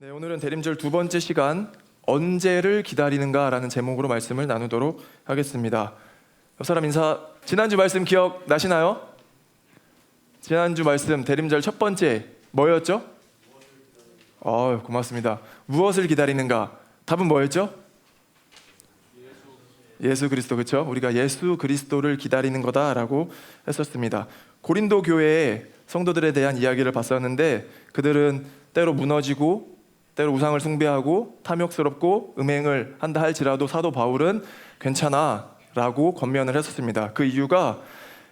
네, 오늘은 대림절 두 번째 시간 언제를 기다리는가라는 제목으로 말씀을 나누도록 하겠습니다. 옆 사람 인사. 지난주 말씀 기억 나시나요? 지난주 말씀 대림절 첫 번째 뭐였죠? 어, 고맙습니다. 무엇을 기다리는가? 답은 뭐였죠? 예수 그리스도 그렇죠? 우리가 예수 그리스도를 기다리는 거다라고 했었습니다. 고린도 교회의 성도들에 대한 이야기를 봤었는데 그들은 때로 무너지고 때로 우상을 숭배하고 탐욕스럽고 음행을 한다 할지라도 사도 바울은 괜찮아 라고 권면을 했었습니다. 그 이유가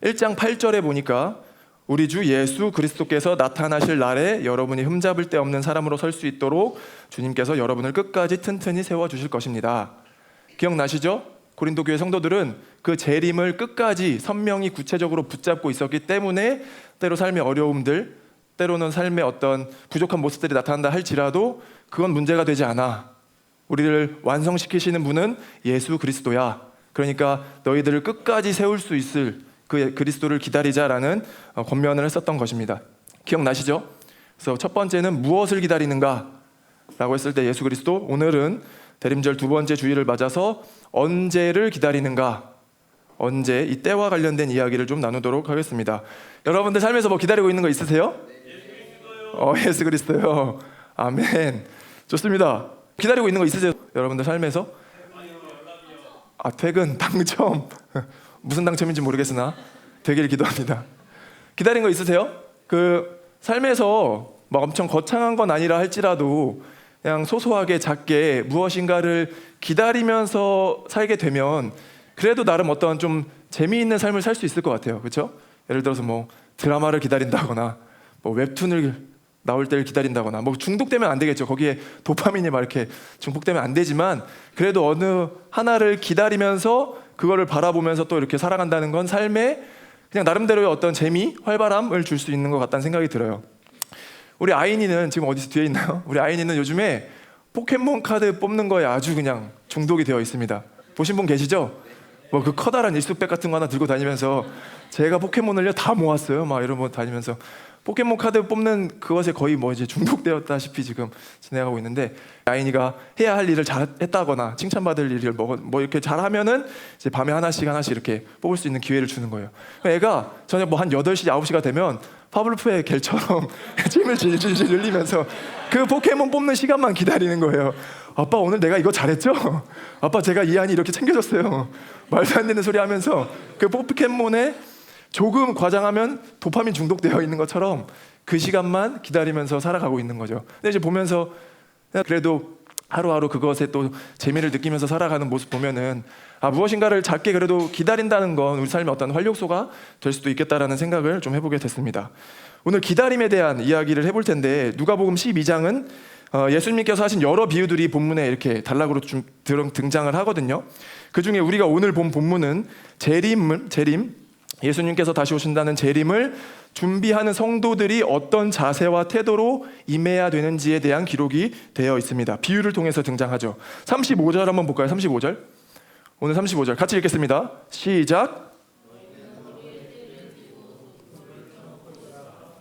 1장 8절에 보니까 우리 주 예수 그리스도께서 나타나실 날에 여러분이 흠잡을 데 없는 사람으로 설 수 있도록 주님께서 여러분을 끝까지 튼튼히 세워 주실 것입니다. 기억나시죠? 고린도 교회 성도들은 그 재림을 끝까지 선명히 구체적으로 붙잡고 있었기 때문에 때로 삶의 어려움들, 때로는 삶의 어떤 부족한 모습들이 나타난다 할지라도 그건 문제가 되지 않아. 우리를 완성시키시는 분은 예수 그리스도야. 그러니까 너희들을 끝까지 세울 수 있을 그 그리스도를 기다리자라는 어, 권면을 했었던 것입니다. 기억나시죠? 그래서 첫 번째는 무엇을 기다리는가? 라고 했을 때 예수 그리스도 오늘은 대림절 두 번째 주일을 맞아서 언제를 기다리는가? 언제 이 때와 관련된 이야기를 좀 나누도록 하겠습니다. 여러분들 삶에서 뭐 기다리고 있는 거 있으세요? 어, 예수 그리스도요. 아멘. 좋습니다. 기다리고 있는 거 있으세요? 여러분들 삶에서? 아, 퇴근 당첨. 무슨 당첨인지 모르겠으나 되길 기도합니다. 기다린 거 있으세요? 그 삶에서 막 엄청 거창한 건 아니라 할지라도 그냥 소소하게 작게 무엇인가를 기다리면서 살게 되면 그래도 나름 어떤 좀 재미있는 삶을 살 수 있을 것 같아요. 그렇죠? 예를 들어서 뭐 드라마를 기다린다거나 뭐 웹툰을 나올 때를 기다린다거나 뭐 중독되면 안 되겠죠. 거기에 도파민이 막 이렇게 중독되면 안 되지만 그래도 어느 하나를 기다리면서 그거를 바라보면서 또 이렇게 살아간다는 건 삶에 그냥 나름대로의 어떤 재미, 활발함을 줄 수 있는 것 같다는 생각이 들어요. 우리 아이니는 지금 어디서 뒤에 있나요? 우리 아이니는 요즘에 포켓몬 카드 뽑는 거에 아주 그냥 중독이 되어 있습니다. 보신 분 계시죠? 뭐 그 커다란 일수백 같은 거 하나 들고 다니면서 제가 포켓몬을요 다 모았어요. 막 이러고 다니면서 포켓몬 카드 뽑는 그것에 거의 뭐 이제 중독되었다시피 지금 진행하고 있는데 아이니가 해야 할 일을 잘했다거나 칭찬받을 일을 뭐, 뭐 이렇게 잘하면은 이제 밤에 하나씩 하나씩 이렇게 뽑을 수 있는 기회를 주는 거예요. 애가 저녁 뭐 한 8시, 9시가 되면 파블로프의 겔처럼 침을 질질질 흘리면서 그 포켓몬 뽑는 시간만 기다리는 거예요. 아빠 오늘 내가 이거 잘했죠? 아빠 제가 이 안이 이렇게 챙겨줬어요. 말도 안 되는 소리 하면서 그 포켓몬에 조금 과장하면 도파민 중독되어 있는 것처럼 그 시간만 기다리면서 살아가고 있는 거죠. 근데 이제 보면서 그래도 하루하루 그것에 또 재미를 느끼면서 살아가는 모습 보면은 아 무엇인가를 작게 그래도 기다린다는 건 우리 삶의 어떤 활력소가 될 수도 있겠다라는 생각을 좀 해보게 됐습니다. 오늘 기다림에 대한 이야기를 해볼 텐데 누가복음 12장은 어, 예수님께서 하신 여러 비유들이 본문에 이렇게 단락으로 좀 들- 등장을 하거든요. 그 중에 우리가 오늘 본 본문은 재림, 재림, 예수님께서 다시 오신다는 재림을 준비하는 성도들이 어떤 자세와 태도로 임해야 되는지에 대한 기록이 되어 있습니다. 비유를 통해서 등장하죠. 35절 한번 볼까요? 35절. 오늘 35절 같이 읽겠습니다. 시작.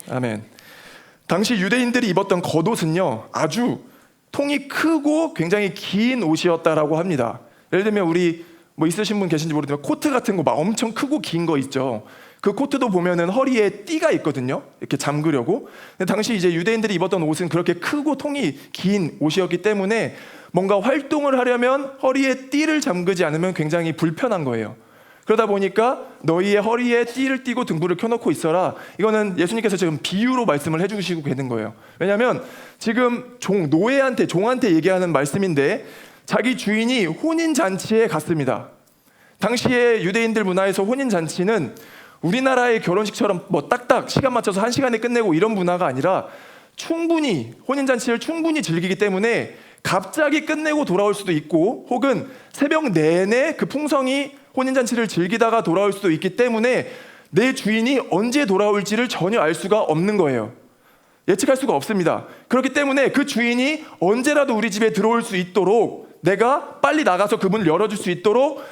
아멘. 당시 유대인들이 입었던 겉옷은요 아주 통이 크고 굉장히 긴 옷이었다라고 합니다. 예를 들면 우리 뭐 있으신 분 계신지 모르지만 코트 같은 거 막 엄청 크고 긴 거 있죠. 그 코트도 보면은 허리에 띠가 있거든요. 이렇게 잠그려고. 근데 당시 이제 유대인들이 입었던 옷은 그렇게 크고 통이 긴 옷이었기 때문에 뭔가 활동을 하려면 허리에 띠를 잠그지 않으면 굉장히 불편한 거예요. 그러다 보니까 너희의 허리에 띠를 띠고 등불을 켜놓고 있어라. 이거는 예수님께서 지금 비유로 말씀을 해주시고 계는 거예요. 왜냐하면 지금 종 노예한테 종한테 얘기하는 말씀인데 자기 주인이 혼인 잔치에 갔습니다. 당시에 유대인들 문화에서 혼인 잔치는 우리나라의 결혼식처럼 뭐 딱딱 시간 맞춰서 한 시간에 끝내고 이런 문화가 아니라 충분히 혼인 잔치를 충분히 즐기기 때문에 갑자기 끝내고 돌아올 수도 있고 혹은 새벽 내내 그 풍성이 혼인 잔치를 즐기다가 돌아올 수도 있기 때문에 내 주인이 언제 돌아올지를 전혀 알 수가 없는 거예요. 예측할 수가 없습니다. 그렇기 때문에 그 주인이 언제라도 우리 집에 들어올 수 있도록 내가 빨리 나가서 그 문을 열어줄 수 있도록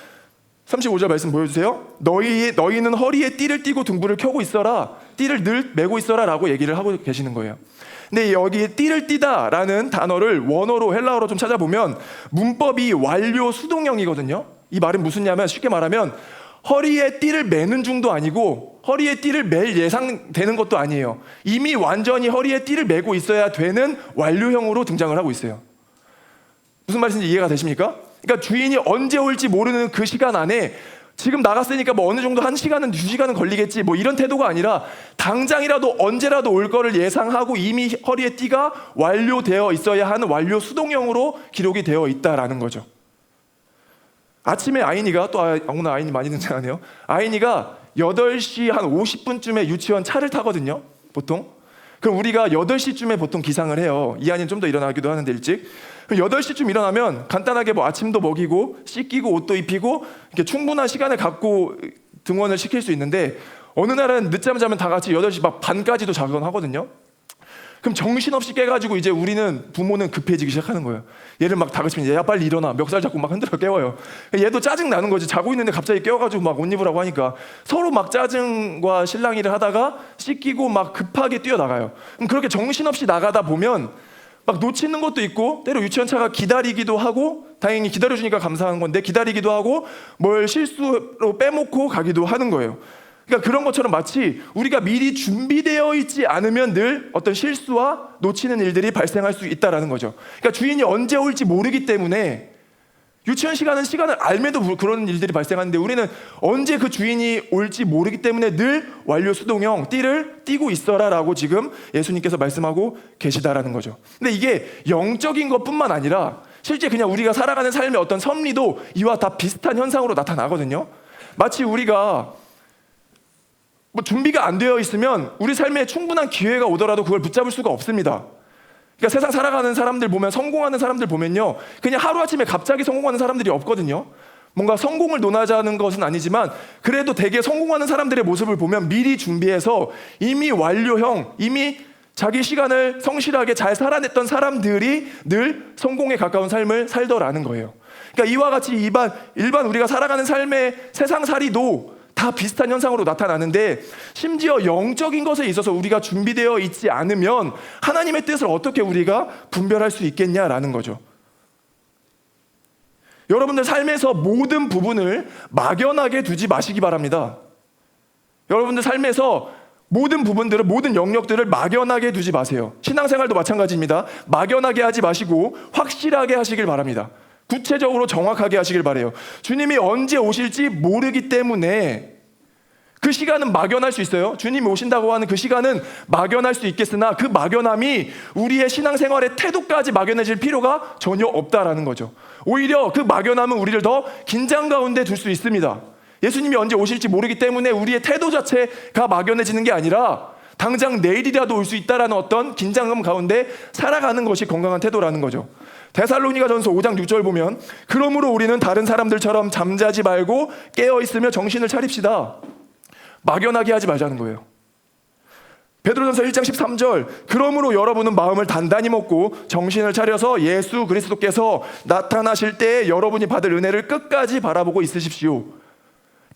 35절 말씀 보여주세요. 너희 너희는 허리에 띠를 띠고 등불을 켜고 있어라. 띠를 늘 메고 있어라 라고 얘기를 하고 계시는 거예요. 근데 여기 띠를 띠다 라는 단어를 원어로 헬라어로 좀 찾아보면 문법이 완료 수동형이거든요. 이 말은 무슨냐면 쉽게 말하면 허리에 띠를 매는 중도 아니고 허리에 띠를 멜 예상되는 것도 아니에요. 이미 완전히 허리에 띠를 매고 있어야 되는 완료형으로 등장을 하고 있어요. 무슨 말인지 이해가 되십니까? 그러니까 주인이 언제 올지 모르는 그 시간 안에 지금 나갔으니까 뭐 어느 정도 한 시간은 두 시간은 걸리겠지 뭐 이런 태도가 아니라 당장이라도 언제라도 올 거를 예상하고 이미 허리에 띠가 완료되어 있어야 하는 완료 수동형으로 기록이 되어 있다라는 거죠. 아침에 아이니가 또 아, 오늘 아이니 많이 등장하네요. 아이니가 8시 한 50분쯤에 유치원 차를 타거든요. 보통. 그럼 우리가 8시쯤에 보통 기상을 해요. 이한이는 좀 더 일어나기도 하는데 일찍. 그럼 8시쯤 일어나면 간단하게 뭐 아침도 먹이고 씻기고 옷도 입히고 이렇게 충분한 시간을 갖고 등원을 시킬 수 있는데 어느 날은 늦잠 자면 다 같이 8시 막 반까지도 자곤 하거든요. 그럼 정신없이 깨가지고 이제 우리는 부모는 급해지기 시작하는 거예요. 얘를 막 다그치면 얘야 빨리 일어나 멱살 잡고 막 흔들어 깨워요. 얘도 짜증 나는 거지. 자고 있는데 갑자기 깨워가지고 막 옷 입으라고 하니까 서로 막 짜증과 실랑이를 하다가 씻기고 막 급하게 뛰어 나가요. 그럼 그렇게 정신없이 나가다 보면 막 놓치는 것도 있고 때로 유치원 차가 기다리기도 하고 다행히 기다려주니까 감사한 건데 기다리기도 하고 뭘 실수로 빼먹고 가기도 하는 거예요. 그러니까 그런 것처럼 마치 우리가 미리 준비되어 있지 않으면 늘 어떤 실수와 놓치는 일들이 발생할 수 있다라는 거죠. 그러니까 주인이 언제 올지 모르기 때문에 유치원 시간은 시간을 알매도 그런 일들이 발생하는데 우리는 언제 그 주인이 올지 모르기 때문에 늘 완료 수동형 띠를 띠고 있어라라고 지금 예수님께서 말씀하고 계시다라는 거죠. 근데 이게 영적인 것뿐만 아니라 실제 그냥 우리가 살아가는 삶의 어떤 섭리도 이와 다 비슷한 현상으로 나타나거든요. 마치 우리가 뭐 준비가 안 되어 있으면 우리 삶에 충분한 기회가 오더라도 그걸 붙잡을 수가 없습니다. 그러니까 세상 살아가는 사람들 보면 성공하는 사람들 보면요. 그냥 하루아침에 갑자기 성공하는 사람들이 없거든요. 뭔가 성공을 논하자는 것은 아니지만 그래도 대개 성공하는 사람들의 모습을 보면 미리 준비해서 이미 완료형, 이미 자기 시간을 성실하게 잘 살아냈던 사람들이 늘 성공에 가까운 삶을 살더라는 거예요. 그러니까 이와 같이 일반, 일반 우리가 살아가는 삶의 세상살이도 다 비슷한 현상으로 나타나는데 심지어 영적인 것에 있어서 우리가 준비되어 있지 않으면 하나님의 뜻을 어떻게 우리가 분별할 수 있겠냐라는 거죠. 여러분들 삶에서 모든 부분을 막연하게 두지 마시기 바랍니다. 여러분들 삶에서 모든 부분들을 모든 영역들을 막연하게 두지 마세요. 신앙생활도 마찬가지입니다. 막연하게 하지 마시고 확실하게 하시길 바랍니다. 구체적으로 정확하게 하시길 바래요. 주님이 언제 오실지 모르기 때문에 그 시간은 막연할 수 있어요. 주님이 오신다고 하는 그 시간은 막연할 수 있겠으나 그 막연함이 우리의 신앙생활의 태도까지 막연해질 필요가 전혀 없다라는 거죠. 오히려 그 막연함은 우리를 더 긴장 가운데 둘 수 있습니다. 예수님이 언제 오실지 모르기 때문에 우리의 태도 자체가 막연해지는 게 아니라 당장 내일이라도 올 수 있다라는 어떤 긴장감 가운데 살아가는 것이 건강한 태도라는 거죠. 데살로니가 전서 5장 6절 보면 그러므로 우리는 다른 사람들처럼 잠자지 말고 깨어 있으며 정신을 차립시다. 막연하게 하지 말자는 거예요. 베드로전서 1장 13절 그러므로 여러분은 마음을 단단히 먹고 정신을 차려서 예수 그리스도께서 나타나실 때 여러분이 받을 은혜를 끝까지 바라보고 있으십시오.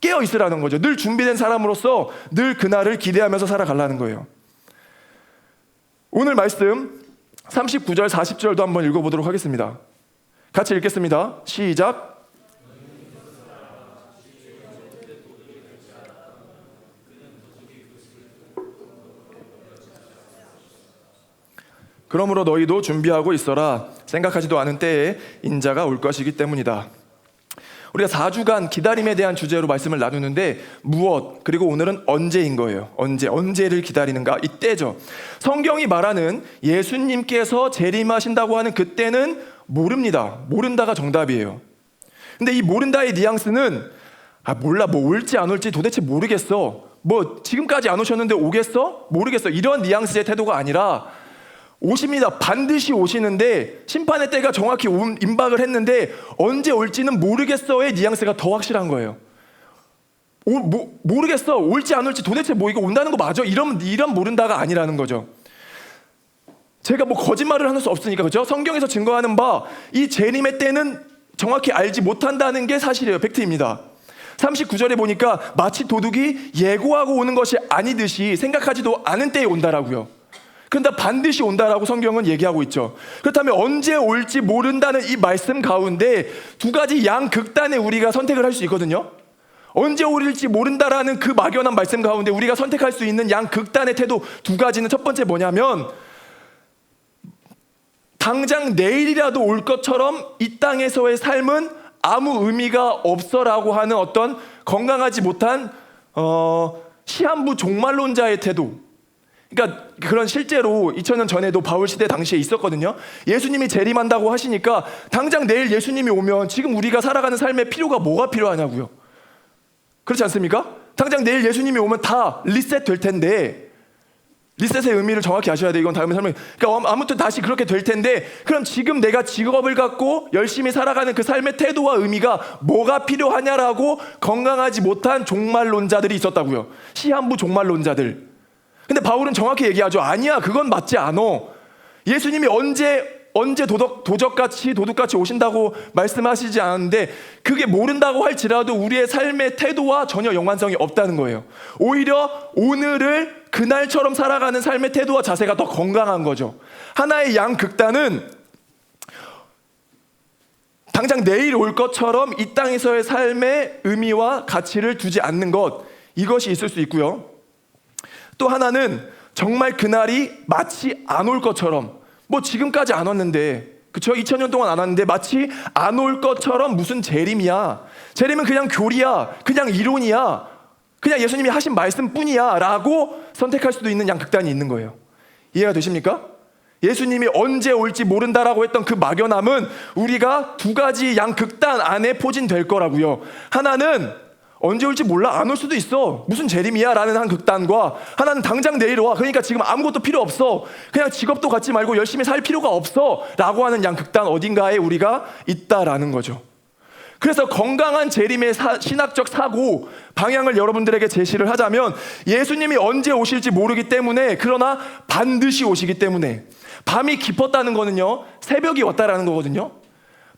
깨어 있으라는 거죠. 늘 준비된 사람으로서 늘 그날을 기대하면서 살아가려는 거예요. 오늘 말씀 39절 40절도 한번 읽어보도록 하겠습니다. 같이 읽겠습니다. 시작. 그러므로 너희도 준비하고 있어라. 생각하지도 않은 때에 인자가 올 것이기 때문이다. 우리가 4주간 기다림에 대한 주제로 말씀을 나누는데 무엇 그리고 오늘은 언제인 거예요. 언제 언제를 기다리는가 이때죠. 성경이 말하는 예수님께서 재림하신다고 하는 그때는 모릅니다. 모른다가 정답이에요. 근데 이 모른다의 뉘앙스는 아 몰라 뭐 올지 안 올지 도대체 모르겠어. 뭐 지금까지 안 오셨는데 오겠어? 모르겠어. 이런 뉘앙스의 태도가 아니라 오십니다. 반드시 오시는데 심판의 때가 정확히 임박을 했는데 언제 올지는 모르겠어의 뉘앙스가 더 확실한 거예요. 오, 뭐, 모르겠어. 올지 안 올지 도대체 뭐 이거 온다는 거 맞아? 이런 이런 모른다가 아니라는 거죠. 제가 뭐 거짓말을 할수 없으니까 그죠? 성경에서 증거하는 바 이 재림의 때는 정확히 알지 못한다는 게 사실이에요. 팩트입니다. 39절에 보니까 마치 도둑이 예고하고 오는 것이 아니듯이 생각하지도 않은 때에 온다라고요. 그런데 반드시 온다라고 성경은 얘기하고 있죠. 그렇다면 언제 올지 모른다는 이 말씀 가운데 두 가지 양 극단에 우리가 선택을 할 수 있거든요. 언제 오릴지 모른다라는 그 막연한 말씀 가운데 우리가 선택할 수 있는 양 극단의 태도 두 가지는 첫 번째 뭐냐면 당장 내일이라도 올 것처럼 이 땅에서의 삶은 아무 의미가 없어라고 하는 어떤 건강하지 못한 어, 시한부 종말론자의 태도. 그러니까 그런 실제로 2000년 전에도 바울 시대 당시에 있었거든요. 예수님이 재림한다고 하시니까 당장 내일 예수님이 오면 지금 우리가 살아가는 삶에 필요가 뭐가 필요하냐고요. 그렇지 않습니까? 당장 내일 예수님이 오면 다 리셋 될 텐데 리셋의 의미를 정확히 아셔야 돼요. 이건 다음에 설명. 그러니까 아무튼 다시 그렇게 될 텐데 그럼 지금 내가 직업을 갖고 열심히 살아가는 그 삶의 태도와 의미가 뭐가 필요하냐라고 건강하지 못한 종말론자들이 있었다고요. 시한부 종말론자들. 근데 바울은 정확히 얘기하죠. 아니야, 그건 맞지 않어. 예수님이 언제 언제 도덕, 도적같이 도둑같이 오신다고 말씀하시지 않았는데 그게 모른다고 할지라도 우리의 삶의 태도와 전혀 연관성이 없다는 거예요. 오히려 오늘을 그날처럼 살아가는 삶의 태도와 자세가 더 건강한 거죠. 하나의 양 극단은 당장 내일 올 것처럼 이 땅에서의 삶의 의미와 가치를 두지 않는 것 이것이 있을 수 있고요. 또 하나는 정말 그날이 마치 안 올 것처럼 뭐 지금까지 안 왔는데 그쵸? 2000년 동안 안 왔는데 마치 안 올 것처럼 무슨 재림이야. 재림은 그냥 교리야. 그냥 이론이야. 그냥 예수님이 하신 말씀뿐이야. 라고 선택할 수도 있는 양극단이 있는 거예요. 이해가 되십니까? 예수님이 언제 올지 모른다라고 했던 그 막연함은 우리가 두 가지 양극단 안에 포진될 거라고요. 하나는 언제 올지 몰라. 안 올 수도 있어. 무슨 재림이야? 라는 한 극단과 하나는 당장 내일 와. 그러니까 지금 아무것도 필요 없어. 그냥 직업도 갖지 말고 열심히 살 필요가 없어. 라고 하는 양 극단 어딘가에 우리가 있다라는 거죠. 그래서 건강한 재림의 사, 신학적 사고 방향을 여러분들에게 제시를 하자면 예수님이 언제 오실지 모르기 때문에 그러나 반드시 오시기 때문에 밤이 깊었다는 거는요 새벽이 왔다라는 거거든요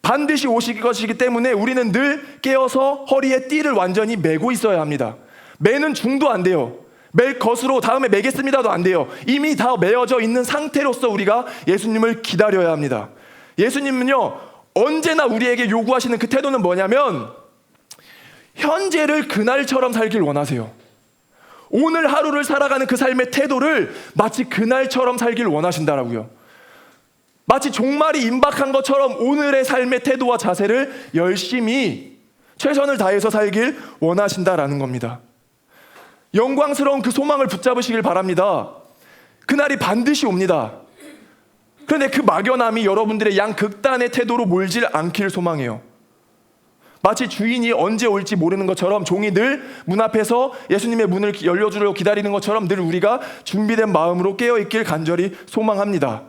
반드시 오실 것이기 때문에 우리는 늘 깨어서 허리에 띠를 완전히 매고 있어야 합니다. 매는 중도 안 돼요. 멜 것으로 다음에 매겠습니다도 안 돼요. 이미 다 매어져 있는 상태로서 우리가 예수님을 기다려야 합니다. 예수님은요, 언제나 우리에게 요구하시는 그 태도는 뭐냐면, 현재를 그날처럼 살길 원하세요. 오늘 하루를 살아가는 그 삶의 태도를 마치 그날처럼 살길 원하신다라고요. 마치 종말이 임박한 것처럼 오늘의 삶의 태도와 자세를 열심히 최선을 다해서 살길 원하신다라는 겁니다. 영광스러운 그 소망을 붙잡으시길 바랍니다. 그날이 반드시 옵니다. 그런데 그 막연함이 여러분들의 양 극단의 태도로 몰질 않기를 소망해요. 마치 주인이 언제 올지 모르는 것처럼 종이 늘 문 앞에서 예수님의 문을 열려주려 기다리는 것처럼 늘 우리가 준비된 마음으로 깨어 있길 간절히 소망합니다.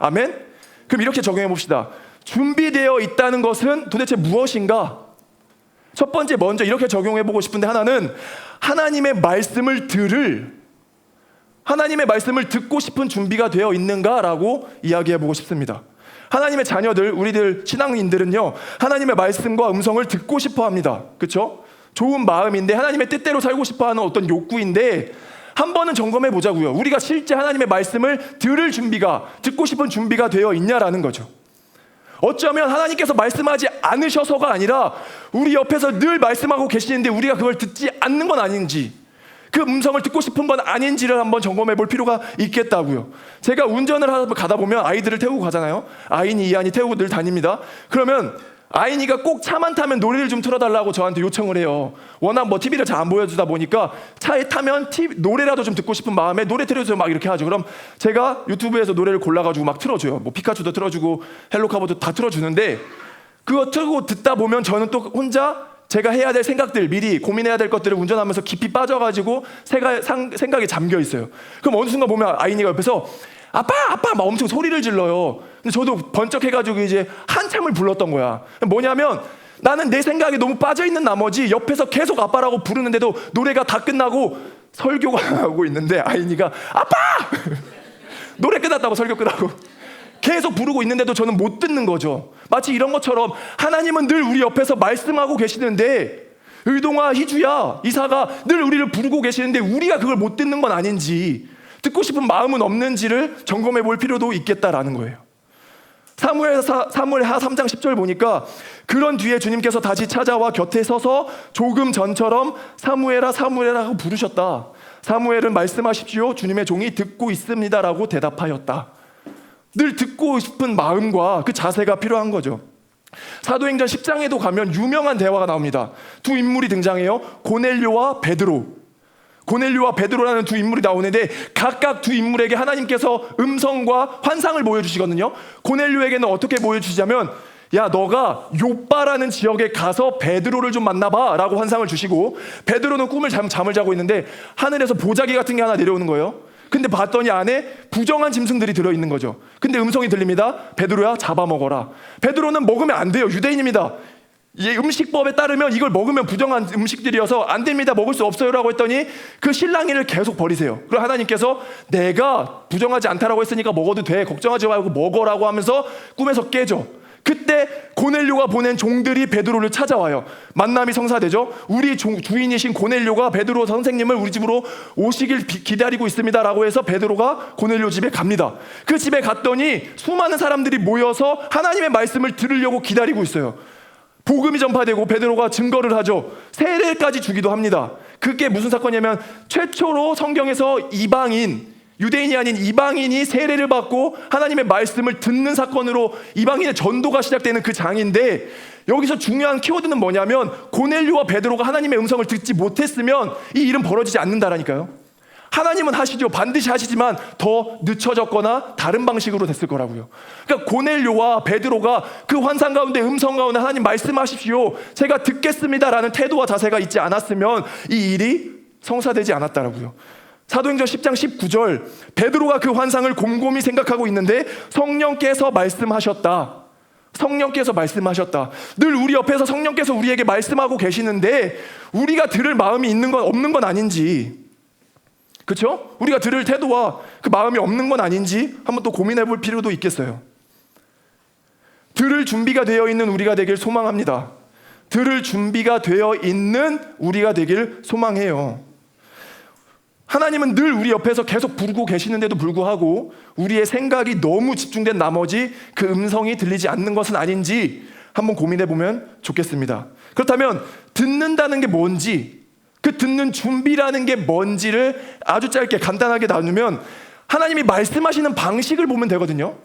아멘? 그럼 이렇게 적용해 봅시다. 준비되어 있다는 것은 도대체 무엇인가? 첫 번째 먼저 이렇게 적용해 보고 싶은데 하나는 하나님의 말씀을 들을 하나님의 말씀을 듣고 싶은 준비가 되어 있는가라고 이야기해 보고 싶습니다. 하나님의 자녀들, 우리들 신앙인들은요, 하나님의 말씀과 음성을 듣고 싶어 합니다. 그렇죠? 좋은 마음인데 하나님의 뜻대로 살고 싶어 하는 어떤 욕구인데 한 번은 점검해 보자고요. 우리가 실제 하나님의 말씀을 들을 준비가 듣고 싶은 준비가 되어 있냐라는 거죠. 어쩌면 하나님께서 말씀하지 않으셔서가 아니라 우리 옆에서 늘 말씀하고 계시는데 우리가 그걸 듣지 않는 건 아닌지 그 음성을 듣고 싶은 건 아닌지를 한번 점검해 볼 필요가 있겠다고요. 제가 운전을 하다 가다 보면 아이들을 태우고 가잖아요. 아인이 이한이 태우고 늘 다닙니다. 그러면 아인이가 꼭 차만 타면 노래를 좀 틀어달라고 저한테 요청을 해요. 워낙 뭐 TV를 잘 안 보여주다 보니까 차에 타면 TV, 노래라도 좀 듣고 싶은 마음에 노래 틀어줘서 막 이렇게 하죠. 그럼 제가 유튜브에서 노래를 골라가지고 막 틀어줘요. 뭐 피카츄도 틀어주고 헬로카보도 다 틀어주는데 그거 틀고 듣다 보면 저는 또 혼자 제가 해야 될 생각들 미리 고민해야 될 것들을 운전하면서 깊이 빠져가지고 생각, 생각에 잠겨 있어요. 그럼 어느 순간 보면 아이니가 옆에서 아빠 아빠 막 엄청 소리를 질러요. 근데 저도 번쩍해가지고 이제 한참을 불렀던 거야. 뭐냐면 나는 내 생각에 너무 빠져 있는 나머지 옆에서 계속 아빠라고 부르는데도 노래가 다 끝나고 설교가 하고 있는데 아이니가 아빠 노래 끝났다고 설교 끝나고 계속 부르고 있는데도 저는 못 듣는 거죠. 마치 이런 것처럼 하나님은 늘 우리 옆에서 말씀하고 계시는데 의동아 희주야 이사가 늘 우리를 부르고 계시는데 우리가 그걸 못 듣는 건 아닌지 듣고 싶은 마음은 없는지를 점검해 볼 필요도 있겠다라는 거예요. 사무엘 사, 사무엘 하 3장 10절 보니까 그런 뒤에 주님께서 다시 찾아와 곁에 서서 조금 전처럼 사무엘아 사무엘아 하고 부르셨다. 사무엘은 말씀하십시오. 주님의 종이 듣고 있습니다라고 대답하였다. 늘 듣고 싶은 마음과 그 자세가 필요한 거죠. 사도행전 10장에도 가면 유명한 대화가 나옵니다. 두 인물이 등장해요. 고넬료와 베드로. 고넬료와 베드로라는 두 인물이 나오는데 각각 두 인물에게 하나님께서 음성과 환상을 보여주시거든요. 고넬료에게는 어떻게 보여주시냐면 야 너가 요빠라는 지역에 가서 베드로를 좀 만나봐 라고 환상을 주시고 베드로는 꿈을 잠, 잠을 자고 있는데 하늘에서 보자기 같은 게 하나 내려오는 거예요. 근데 봤더니 안에 부정한 짐승들이 들어있는 거죠. 근데 음성이 들립니다. 베드로야 잡아먹어라. 베드로는 먹으면 안 돼요. 유대인입니다. 이 음식법에 따르면 이걸 먹으면 부정한 음식들이어서 안 됩니다. 먹을 수 없어요라고 했더니 그 신랑이를 계속 버리세요. 그리고 하나님께서 내가 부정하지 않다라고 했으니까 먹어도 돼. 걱정하지 말고 먹어라고 하면서 꿈에서 깨죠. 그때 고넬료가 보낸 종들이 베드로를 찾아와요. 만남이 성사되죠. 우리 주, 주인이신 고넬료가 베드로 선생님을 우리 집으로 오시길 비- 기다리고 있습니다라고 해서 베드로가 고넬료 집에 갑니다. 그 집에 갔더니 수많은 사람들이 모여서 하나님의 말씀을 들으려고 기다리고 있어요. 복음이 전파되고 베드로가 증거를 하죠. 세례까지 주기도 합니다. 그게 무슨 사건이냐면 최초로 성경에서 이방인 유대인이 아닌 이방인이 세례를 받고 하나님의 말씀을 듣는 사건으로 이방인의 전도가 시작되는 그 장인데 여기서 중요한 키워드는 뭐냐면 고넬료와 베드로가 하나님의 음성을 듣지 못했으면 이 일은 벌어지지 않는다라니까요. 하나님은 하시죠. 반드시 하시지만 더 늦춰졌거나 다른 방식으로 됐을 거라고요. 그러니까 고넬료와 베드로가 그 환상 가운데 음성 가운데 하나님 말씀하십시오. 제가 듣겠습니다라는 태도와 자세가 있지 않았으면 이 일이 성사되지 않았다라고요. 사도행전 10장 19절 베드로가 그 환상을 곰곰이 생각하고 있는데 성령께서 말씀하셨다. 성령께서 말씀하셨다. 늘 우리 옆에서 성령께서 우리에게 말씀하고 계시는데 우리가 들을 마음이 있는 건 없는 건 아닌지 그렇죠? 우리가 들을 태도와 그 마음이 없는 건 아닌지 한번 또 고민해 볼 필요도 있겠어요. 들을 준비가 되어 있는 우리가 되길 소망합니다. 들을 준비가 되어 있는 우리가 되길 소망해요. 하나님은 늘 우리 옆에서 계속 부르고 계시는데도 불구하고 우리의 생각이 너무 집중된 나머지 그 음성이 들리지 않는 것은 아닌지 한번 고민해 보면 좋겠습니다. 그렇다면 듣는다는 게 뭔지 그 듣는 준비라는 게 뭔지를 아주 짧게 간단하게 나누면 하나님이 말씀하시는 방식을 보면 되거든요.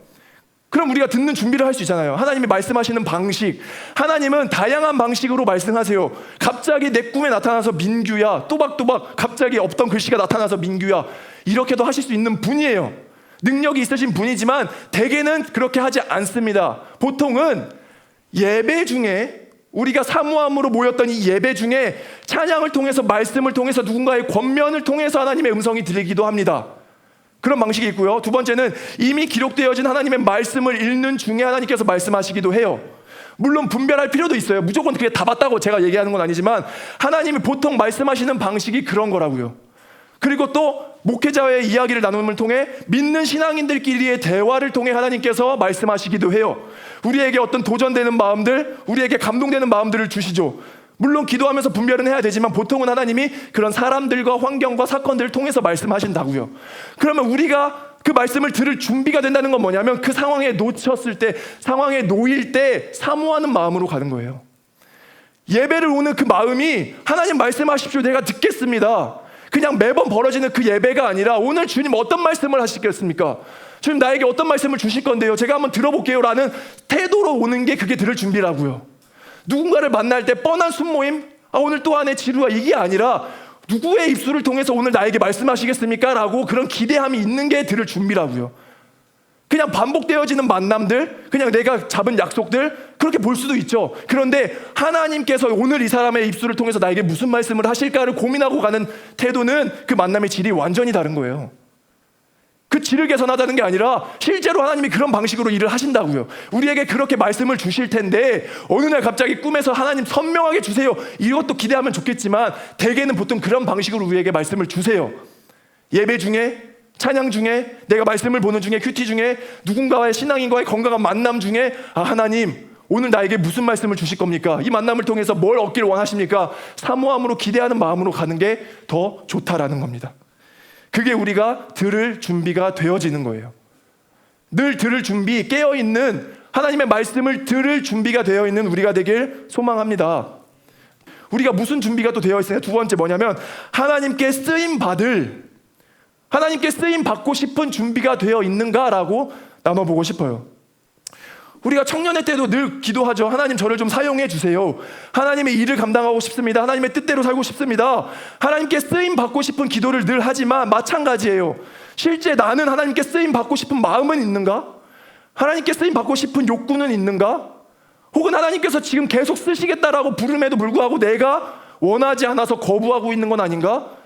그럼 우리가 듣는 준비를 할 수 있잖아요. 하나님이 말씀하시는 방식. 하나님은 다양한 방식으로 말씀하세요. 갑자기 내 꿈에 나타나서 민규야. 또박또박 갑자기 없던 글씨가 나타나서 민규야. 이렇게도 하실 수 있는 분이에요. 능력이 있으신 분이지만 대개는 그렇게 하지 않습니다. 보통은 예배 중에 우리가 사모함으로 모였던 이 예배 중에 찬양을 통해서 말씀을 통해서 누군가의 권면을 통해서 하나님의 음성이 들리기도 합니다. 그런 방식이 있고요. 두 번째는 이미 기록되어진 하나님의 말씀을 읽는 중에 하나님께서 말씀하시기도 해요. 물론 분별할 필요도 있어요. 무조건 그게 다 맞다고 제가 얘기하는 건 아니지만 하나님이 보통 말씀하시는 방식이 그런 거라고요. 그리고 또 목회자의 이야기를 나눔을 통해 믿는 신앙인들끼리의 대화를 통해 하나님께서 말씀하시기도 해요. 우리에게 어떤 도전되는 마음들, 우리에게 감동되는 마음들을 주시죠. 물론 기도하면서 분별은 해야 되지만 보통은 하나님이 그런 사람들과 환경과 사건들을 통해서 말씀하신다고요. 그러면 우리가 그 말씀을 들을 준비가 된다는 건 뭐냐면 그 상황에 놓쳤을 때, 상황에 놓일 때 사모하는 마음으로 가는 거예요. 예배를 오는 그 마음이 하나님 말씀하십시오. 내가 듣겠습니다. 그냥 매번 벌어지는 그 예배가 아니라 오늘 주님 어떤 말씀을 하시겠습니까? 주님 나에게 어떤 말씀을 주실 건데요. 제가 한번 들어볼게요. 라는 태도로 오는 게 그게 들을 준비라고요. 누군가를 만날 때 뻔한 순모임, 아, 오늘 또 안에 지루가 이게 아니라 누구의 입술을 통해서 오늘 나에게 말씀하시겠습니까? 라고 그런 기대함이 있는 게 들을 준비라고요. 그냥 반복되어지는 만남들, 그냥 내가 잡은 약속들, 그렇게 볼 수도 있죠. 그런데 하나님께서 오늘 이 사람의 입술을 통해서 나에게 무슨 말씀을 하실까를 고민하고 가는 태도는 그 만남의 질이 완전히 다른 거예요. 그 질을 개선하자는 게 아니라 실제로 하나님이 그런 방식으로 일을 하신다고요. 우리에게 그렇게 말씀을 주실 텐데 어느 날 갑자기 꿈에서 하나님 선명하게 주세요. 이것도 기대하면 좋겠지만 대개는 보통 그런 방식으로 우리에게 말씀을 주세요. 예배 중에 찬양 중에 내가 말씀을 보는 중에 큐티 중에 누군가와의 신앙인과의 건강한 만남 중에 아 하나님 오늘 나에게 무슨 말씀을 주실 겁니까? 이 만남을 통해서 뭘 얻기를 원하십니까? 사모함으로 기대하는 마음으로 가는 게 더 좋다라는 겁니다. 그게 우리가 들을 준비가 되어지는 거예요. 늘 들을 준비, 깨어 있는 하나님의 말씀을 들을 준비가 되어 있는 우리가 되길 소망합니다. 우리가 무슨 준비가 또 되어 있어요? 두 번째 뭐냐면 하나님께 쓰임 받을 하나님께 쓰임 받고 싶은 준비가 되어 있는가라고 나눠보고 싶어요. 우리가 청년의 때도 늘 기도하죠. 하나님 저를 좀 사용해 주세요. 하나님의 일을 감당하고 싶습니다. 하나님의 뜻대로 살고 싶습니다. 하나님께 쓰임 받고 싶은 기도를 늘 하지만 마찬가지예요. 실제 나는 하나님께 쓰임 받고 싶은 마음은 있는가? 하나님께 쓰임 받고 싶은 욕구는 있는가? 혹은 하나님께서 지금 계속 쓰시겠다라고 부름에도 불구하고 내가 원하지 않아서 거부하고 있는 건 아닌가?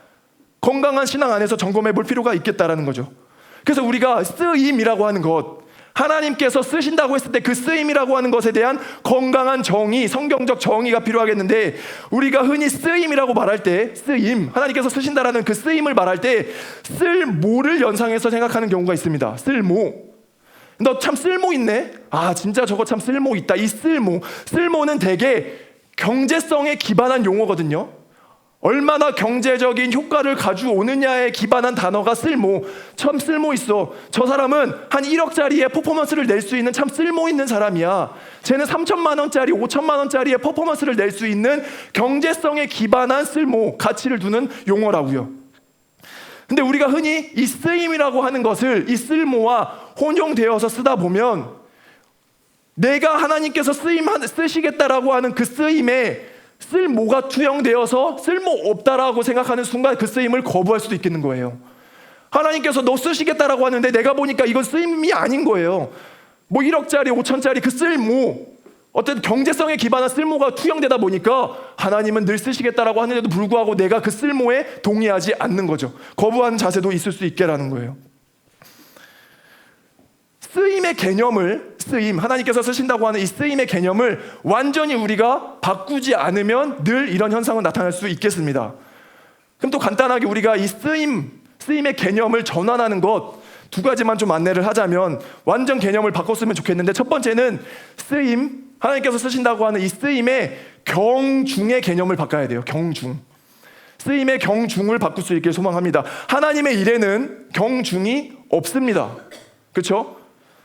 건강한 신앙 안에서 점검해 볼 필요가 있겠다라는 거죠. 그래서 우리가 쓰임이라고 하는 것, 하나님께서 쓰신다고 했을 때 그 쓰임이라고 하는 것에 대한 건강한 정의, 성경적 정의가 필요하겠는데 우리가 흔히 쓰임이라고 말할 때 쓰임, 하나님께서 쓰신다라는 그 쓰임을 말할 때 쓸모를 연상해서 생각하는 경우가 있습니다. 쓸모. 너 참 쓸모 있네? 아, 진짜 저거 참 쓸모 있다. 이 쓸모. 쓸모는 대개 경제성에 기반한 용어거든요. 얼마나 경제적인 효과를 가져오느냐에 기반한 단어가 쓸모. 참 쓸모 있어. 저 사람은 한 1억짜리의 퍼포먼스를 낼 수 있는 참 쓸모 있는 사람이야. 쟤는 3천만 원짜리, 5천만 원짜리의 퍼포먼스를 낼 수 있는 경제성에 기반한 쓸모, 가치를 두는 용어라고요. 근데 우리가 흔히 이 쓰임이라고 하는 것을 이 쓸모와 혼용되어서 쓰다 보면 내가 하나님께서 쓰임 쓰시겠다라고 하는 그 쓰임에 쓸모가 투영되어서 쓸모 없다라고 생각하는 순간 그 쓰임을 거부할 수도 있겠는 거예요. 하나님께서 너 쓰시겠다라고 하는데 내가 보니까 이건 쓰임이 아닌 거예요. 뭐 1억짜리, 5천짜리 그 쓸모 어떤 경제성에 기반한 쓸모가 투영되다 보니까 하나님은 늘 쓰시겠다라고 하는데도 불구하고 내가 그 쓸모에 동의하지 않는 거죠. 거부하는 자세도 있을 수 있게라는 거예요. 쓰임의 개념을 쓰임 하나님께서 쓰신다고 하는 이 쓰임의 개념을 완전히 우리가 바꾸지 않으면 늘 이런 현상은 나타날 수 있겠습니다. 그럼 또 간단하게 우리가 이 쓰임 쓰임의 개념을 전환하는 것 두 가지만 좀 안내를 하자면 완전 개념을 바꿨으면 좋겠는데 첫 번째는 쓰임 하나님께서 쓰신다고 하는 이 쓰임의 경중의 개념을 바꿔야 돼요. 경중. 쓰임의 경중을 바꿀 수 있길 소망합니다. 하나님의 일에는 경중이 없습니다. 그렇죠?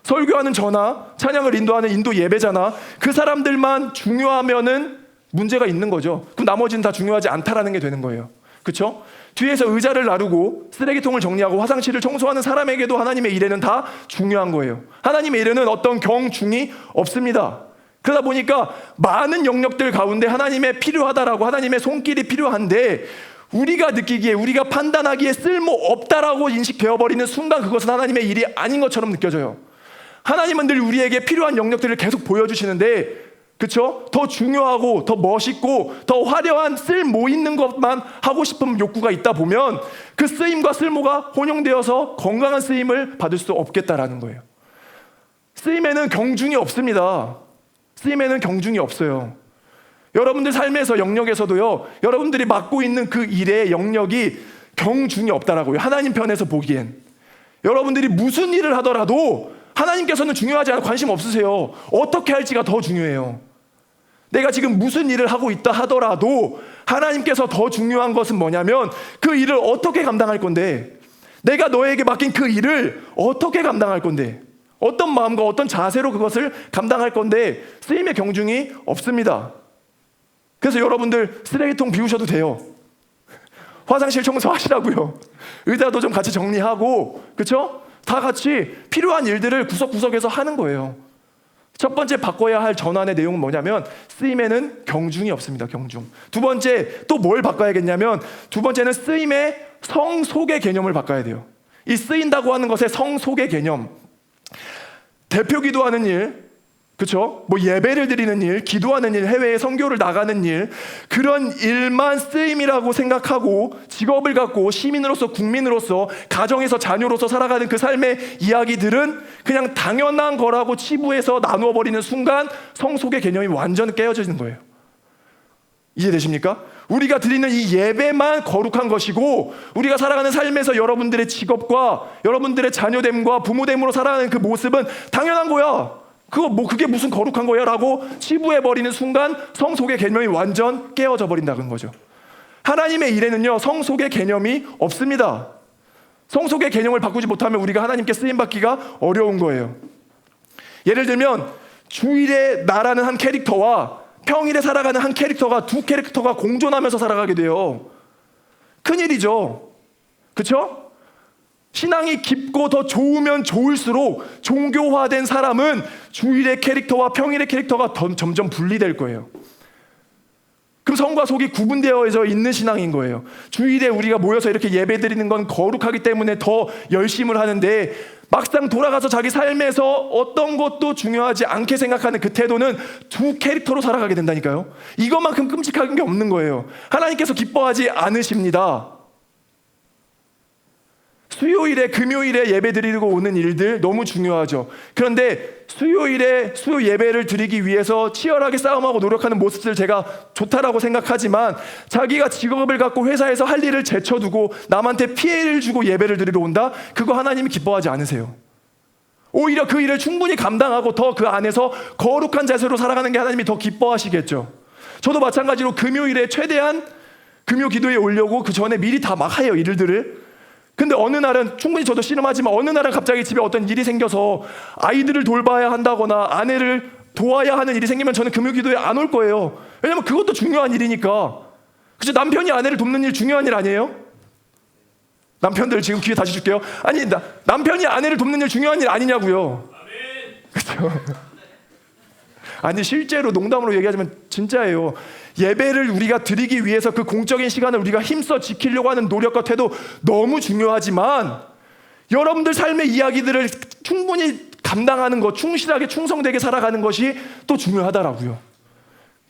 설교하는 저나 찬양을 인도하는 인도 예배자나 그 사람들만 중요하면은 문제가 있는 거죠. 그럼 나머지는 다 중요하지 않다라는 게 되는 거예요. 그렇죠? 뒤에서 의자를 나르고 쓰레기통을 정리하고 화장실을 청소하는 사람에게도 하나님의 일에는 다 중요한 거예요. 하나님의 일에는 어떤 경중이 없습니다. 그러다 보니까 많은 영역들 가운데 하나님의 필요하다라고 하나님의 손길이 필요한데 우리가 느끼기에 우리가 판단하기에 쓸모 없다라고 인식되어 버리는 순간 그것은 하나님의 일이 아닌 것처럼 느껴져요. 하나님은 늘 우리에게 필요한 영역들을 계속 보여주시는데 그쵸? 더 중요하고 더 멋있고 더 화려한 쓸모 있는 것만 하고 싶은 욕구가 있다 보면 그 쓰임과 쓸모가 혼용되어서 건강한 쓰임을 받을 수 없겠다라는 거예요. 쓰임에는 경중이 없습니다. 쓰임에는 경중이 없어요. 여러분들 삶에서 영역에서도요, 여러분들이 맡고 있는 그 일의 영역이 경중이 없다라고요. 하나님 편에서 보기엔. 여러분들이 무슨 일을 하더라도 하나님께서는 중요하지 않아 관심 없으세요. 어떻게 할지가 더 중요해요. 내가 지금 무슨 일을 하고 있다 하더라도 하나님께서 더 중요한 것은 뭐냐면 그 일을 어떻게 감당할 건데 내가 너에게 맡긴 그 일을 어떻게 감당할 건데 어떤 마음과 어떤 자세로 그것을 감당할 건데 쓰임의 경중이 없습니다. 그래서 여러분들 쓰레기통 비우셔도 돼요. 화장실 청소하시라고요. 의자도 좀 같이 정리하고 그렇죠? 다 같이 필요한 일들을 구석구석에서 하는 거예요. 첫 번째 바꿔야 할 전환의 내용은 뭐냐면 쓰임에는 경중이 없습니다. 경중. 두 번째 또 뭘 바꿔야겠냐면 두 번째는 쓰임의 성속의 개념을 바꿔야 돼요. 이 쓰인다고 하는 것의 성속의 개념. 대표 기도하는 일, 그렇죠? 뭐 예배를 드리는 일, 기도하는 일, 해외에 선교를 나가는 일, 그런 일만 쓰임이라고 생각하고 직업을 갖고 시민으로서 국민으로서 가정에서 자녀로서 살아가는 그 삶의 이야기들은 그냥 당연한 거라고 치부해서 나누어 버리는 순간 성속의 개념이 완전 깨어지는 거예요. 이해되십니까? 우리가 드리는 이 예배만 거룩한 것이고 우리가 살아가는 삶에서 여러분들의 직업과 여러분들의 자녀됨과 부모됨으로 살아가는 그 모습은 당연한 거야. 그거 뭐 그게 무슨 거룩한 거야라고 치부해 버리는 순간 성 속의 개념이 완전 깨어져 버린다는 거죠. 하나님의 일에는요 성 속의 개념이 없습니다. 성 속의 개념을 바꾸지 못하면 우리가 하나님께 쓰임 받기가 어려운 거예요. 예를 들면 주일에 나라는 한 캐릭터와 평일에 살아가는 한 캐릭터가 두 캐릭터가 공존하면서 살아가게 돼요. 큰일이죠. 그렇죠? 신앙이 깊고 더 좋으면 좋을수록 종교화된 사람은 주일의 캐릭터와 평일의 캐릭터가 더- 점점 분리될 거예요. 그럼 성과 속이 구분되어져 있는 신앙인 거예요. 주일에 우리가 모여서 이렇게 예배 드리는 건 거룩하기 때문에 더 열심을 하는데 막상 돌아가서 자기 삶에서 어떤 것도 중요하지 않게 생각하는 그 태도는 두 캐릭터로 살아가게 된다니까요. 이것만큼 끔찍한 게 없는 거예요. 하나님께서 기뻐하지 않으십니다. 수요일에 금요일에 예배 드리고 오는 일들 너무 중요하죠. 그런데 수요일에 수요 예배를 드리기 위해서 치열하게 싸움하고 노력하는 모습들 제가 좋다라고 생각하지만 자기가 직업을 갖고 회사에서 할 일을 제쳐두고 남한테 피해를 주고 예배를 드리러 온다? 그거 하나님이 기뻐하지 않으세요. 오히려 그 일을 충분히 감당하고 더 그 안에서 거룩한 자세로 살아가는 게 하나님이 더 기뻐하시겠죠. 저도 마찬가지로 금요일에 최대한 금요 기도에 오려고 그 전에 미리 다 막 해요 일들을. 근데 어느 날은 충분히 저도 씨름하지만 어느 날은 갑자기 집에 어떤 일이 생겨서 아이들을 돌봐야 한다거나 아내를 도와야 하는 일이 생기면 저는 금요 기도에 안 올 거예요. 왜냐면 그것도 중요한 일이니까. 그죠? 남편이 아내를 돕는 일 중요한 일 아니에요? 남편들 지금 기회 다시 줄게요. 아니 나, 남편이 아내를 돕는 일 중요한 일 아니냐고요. 그렇죠. 아니 실제로 농담으로 얘기하자면 진짜예요. 예배를 우리가 드리기 위해서 그 공적인 시간을 우리가 힘써 지키려고 하는 노력과 태도 너무 중요하지만 여러분들 삶의 이야기들을 충분히 감당하는 것, 충실하게 충성되게 살아가는 것이 또 중요하다라고요.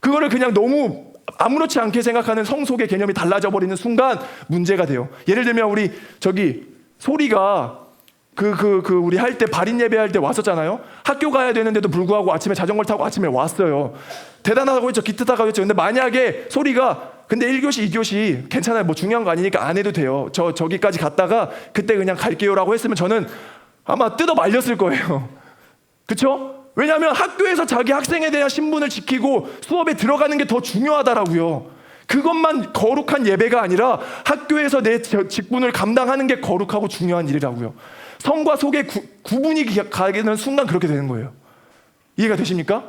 그거를 그냥 너무 아무렇지 않게 생각하는 성속의 개념이 달라져 버리는 순간 문제가 돼요. 예를 들면 우리 저기 소리가 그 그 그 우리 할 때 발인 예배할 때 왔었잖아요. 학교 가야 되는데도 불구하고 아침에 자전거를 타고 아침에 왔어요. 대단하다고 했죠. 기특하다고 했죠. 근데 만약에 소리가 근데 1교시, 2교시 괜찮아요. 뭐 중요한 거 아니니까 안 해도 돼요. 저 저기까지 갔다가 그때 그냥 갈게요라고 했으면 저는 아마 뜯어 말렸을 거예요. 그렇죠? 왜냐하면 학교에서 자기 학생에 대한 신분을 지키고 수업에 들어가는 게 더 중요하다라고요. 그것만 거룩한 예배가 아니라 학교에서 내 저- 직분을 감당하는 게 거룩하고 중요한 일이라고요. 성과 속의 구, 구분이 기- 가는 순간 그렇게 되는 거예요. 이해가 되십니까?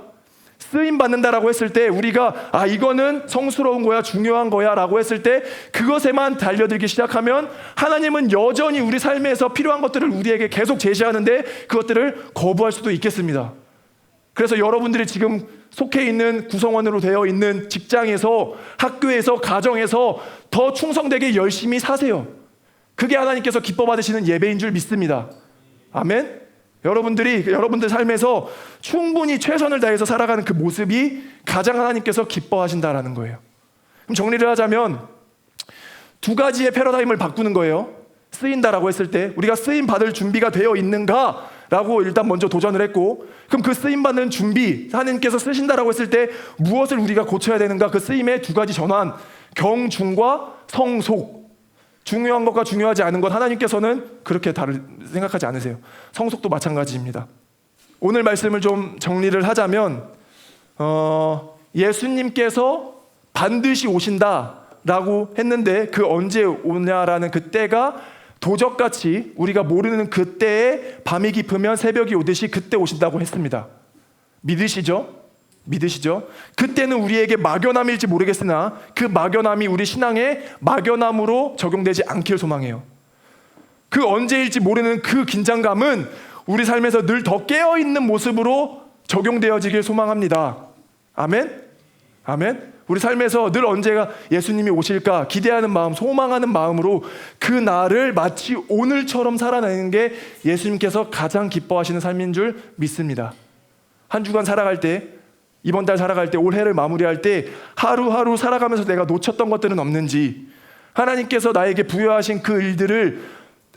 쓰임 받는다라고 했을 때 우리가 아 이거는 성스러운 거야 중요한 거야라고 했을 때 그것에만 달려들기 시작하면 하나님은 여전히 우리 삶에서 필요한 것들을 우리에게 계속 제시하는데 그것들을 거부할 수도 있겠습니다. 그래서 여러분들이 지금 속해 있는 구성원으로 되어 있는 직장에서 학교에서 가정에서 더 충성되게 열심히 사세요. 그게 하나님께서 기뻐 받으시는 예배인 줄 믿습니다. 아멘. 여러분들이 여러분들 삶에서 충분히 최선을 다해서 살아가는 그 모습이 가장 하나님께서 기뻐하신다라는 거예요. 그럼 정리를 하자면 두 가지의 패러다임을 바꾸는 거예요. 쓰인다라고 했을 때 우리가 쓰임 받을 준비가 되어 있는가 라고 일단 먼저 도전을 했고 그럼 그 쓰임 받는 준비 하나님께서 쓰신다라고 했을 때 무엇을 우리가 고쳐야 되는가 그 쓰임의 두 가지 전환 경중과 성속 중요한 것과 중요하지 않은 것 하나님께서는 그렇게 다를 생각하지 않으세요. 성속도 마찬가지입니다. 오늘 말씀을 좀 정리를 하자면 어, 예수님께서 반드시 오신다라고 했는데 그 언제 오냐라는 그때가 도적같이 우리가 모르는 그때에 밤이 깊으면 새벽이 오듯이 그때 오신다고 했습니다. 믿으시죠? 믿으시죠? 그때는 우리에게 막연함일지 모르겠으나 그 막연함이 우리 신앙의 막연함으로 적용되지 않길 소망해요. 그 언제일지 모르는 그 긴장감은 우리 삶에서 늘 더 깨어 있는 모습으로 적용되어지길 소망합니다. 아멘. 아멘. 우리 삶에서 늘 언제가 예수님이 오실까 기대하는 마음, 소망하는 마음으로 그 날을 마치 오늘처럼 살아내는 게 예수님께서 가장 기뻐하시는 삶인 줄 믿습니다. 한 주간 살아갈 때 이번 달 살아갈 때 올해를 마무리할 때 하루하루 살아가면서 내가 놓쳤던 것들은 없는지 하나님께서 나에게 부여하신 그 일들을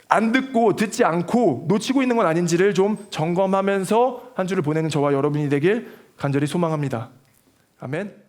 안 듣고 듣지 않고 놓치고 있는 건 아닌지를 좀 점검하면서 한 주를 보내는 저와 여러분이 되길 간절히 소망합니다. 아멘.